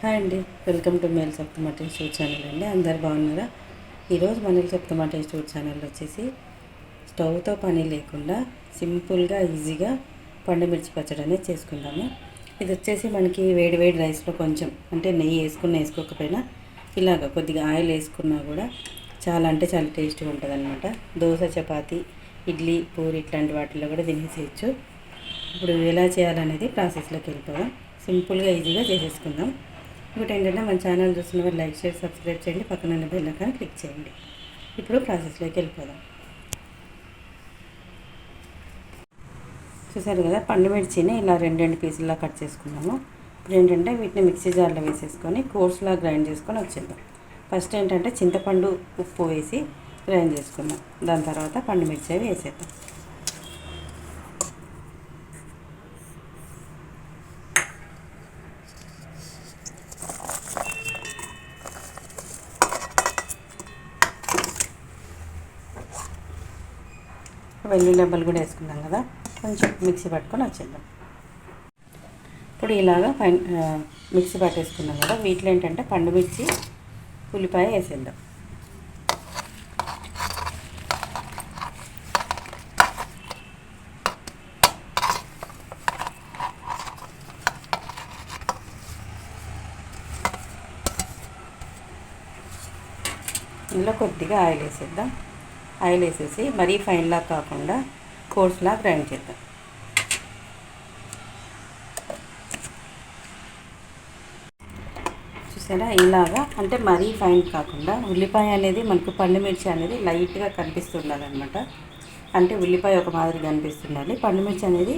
Hi అండి. Welcome to మేల్ సప్తమా టేస్ట్ ఛానల్ అండి. అందరు బాగున్నారా? ఈరోజు మనల్ సప్తమా టేస్ట్ ఛానల్ వచ్చేసి స్టవ్తో పని లేకుండా సింపుల్గా ఈజీగా పండుమిర్చి పచ్చడి అనేది చేసుకుందాము. ఇది వచ్చేసి మనకి వేడి వేడి రైస్లో కొంచెం అంటే నెయ్యి వేసుకున్న వేసుకోకపోయినా ఇలాగ కొద్దిగా ఆయిల్ వేసుకున్నా కూడా చాలా అంటే చాలా టేస్ట్గా ఉంటుంది అనమాట దోశ చపాతి ఇడ్లీ పూరి ఇట్లాంటి వాటిల్లో కూడా తినేసేయచ్చు. ఇప్పుడు ఎలా చేయాలనేది ప్రాసెస్లోకి వెళ్ళిపోదాం. సింపుల్గా ఈజీగా చేసేసుకుందాం. ఇంకోటి ఏంటంటే మన ఛానల్ చూస్తున్న వారు లైక్ షేర్ సబ్స్క్రైబ్ చేయండి పక్కన బెల్ ఐకాన్ క్లిక్ చేయండి. ఇప్పుడు ప్రాసెస్లోకి వెళ్ళిపోదాం. చూసారు కదా పండు మిర్చిని ఇలా రెండు రెండు పీసుల్లా కట్ చేసుకున్నాము. ఇప్పుడు ఏంటంటే వీటిని మిక్సీ జార్లో వేసేసుకొని కోర్స్లా గ్రైండ్ చేసుకొని వచ్చేద్దాం. ఫస్ట్ ఏంటంటే చింతపండు ఉప్పు వేసి గ్రైండ్ చేసుకుందాం. దాని తర్వాత పండు మిర్చి అవి వేసేద్దాం. వెల్లుల్లి డబ్బలు కూడా వేసుకున్నాం కదా కొంచెం మిక్సీ పట్టుకొని వచ్చేద్దాం. ఇప్పుడు ఇలాగా పైన మిక్సీ పట్టేసుకున్నాం కదా వీటిలో ఏంటంటే పండు మిర్చి ఉల్లిపాయ వేసేద్దాం. ఇందులో కొద్దిగా ఆయిల్ వేసేద్దాం. ఆయిల్ వేసేసి మరీ ఫైన్లా కాకుండా కోర్స్లా గ్రైండ్ చేద్దాం. చూసారా? ఇలాగా అంటే మరీ ఫైన్ కాకుండా ఉల్లిపాయ అనేది మనకు పండు మిర్చి అనేది లైట్గా కనిపిస్తుండాలన్నమాట. అంటే ఉల్లిపాయ ఒక మాదిరి కనిపిస్తుండాలి పండు మిర్చి అనేది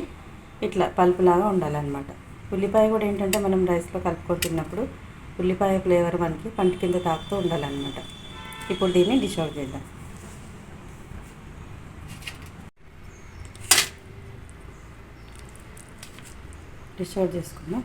ఇట్లా పలుపులాగా ఉండాలన్నమాట. ఉల్లిపాయ కూడా ఏంటంటే మనం రైస్లో కలుపుకొని తిన్నప్పుడు ఉల్లిపాయ ఫ్లేవర్ మనకి పంట కింద తాకుతూ ఉండాలన్నమాట. ఇప్పుడు దీన్ని డిష్ అవుట్ చేద్దాం. డిష్ అవుట్ చేసుకుందాం.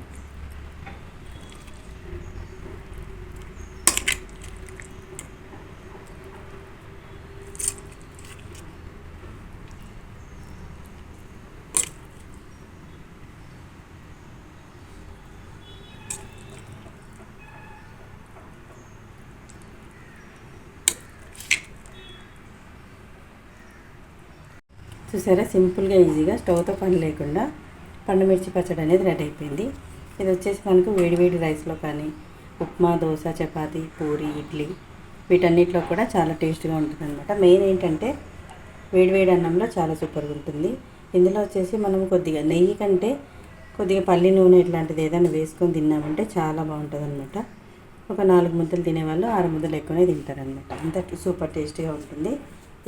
చూసారా? సింపుల్గా ఈజీగా స్టవ్తో పని లేకుండా పండుమిర్చి పచ్చడి అనేది రెడీ అయిపోయింది. ఇది వచ్చేసి మనకు వేడివేడి రైస్లో కానీ ఉప్మా దోశ చపాతి పూరి ఇడ్లీ వీటన్నిటిలో కూడా చాలా టేస్ట్గా ఉంటుంది అనమాట మెయిన్ ఏంటంటే వేడివేడి అన్నంలో చాలా సూపర్గా ఉంటుంది. ఇందులో వచ్చేసి మనం కొద్దిగా నెయ్యి కంటే కొద్దిగా పల్లి నూనె ఇట్లాంటిది ఏదైనా వేసుకొని తిన్నామంటే చాలా బాగుంటుంది అనమాట ఒక నాలుగు ముద్దలు తినేవాళ్ళు ఆరు ముద్దలు ఎక్కువనే తింటారనమాట అంత సూపర్ టేస్టీగా ఉంటుంది.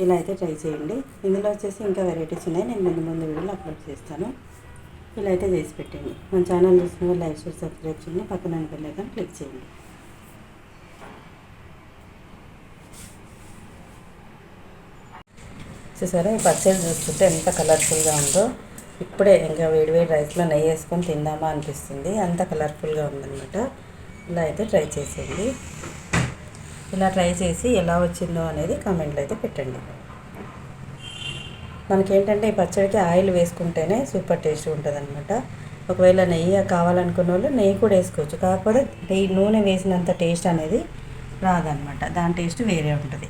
ఇలా అయితే ట్రై చేయండి. ఇందులో వచ్చేసి ఇంకా వెరైటీస్ ఉన్నాయి. నేను ముందు ముందు వీడియోలో అప్లోడ్ చేస్తాను. ఇలా అయితే చేసి పెట్టండి. మన ఛానల్ చూసిన వాళ్ళు లైక్ షేర్ సబ్స్క్రైబ్ చేయండి. పక్కన బెల్ క్లిక్ చేయండి. చూసారా? ఈ పచ్చడి చూస్తుంటే ఎంత కలర్ఫుల్గా ఉందో. ఇప్పుడే ఇంకా వేడి వేడి రైస్లో నెయ్యి వేసుకొని తిందామా అనిపిస్తుంది. అంత కలర్ఫుల్గా ఉందన్నమాట. ఇలా అయితే ట్రై చేసేయండి. ఇలా ట్రై చేసి ఎలా వచ్చిందో అనేది కామెంట్లో అయితే పెట్టండి. మనకేంటంటే ఈ పచ్చడికి ఆయిల్ వేసుకుంటేనే సూపర్ టేస్ట్ ఉంటుంది అనమాట ఒకవేళ నెయ్యి కావాలనుకున్న వాళ్ళు నెయ్యి కూడా వేసుకోవచ్చు. కాకపోతే నెయ్యి నూనె వేసినంత టేస్ట్ అనేది రాదనమాట దాని టేస్ట్ వేరే ఉంటుంది.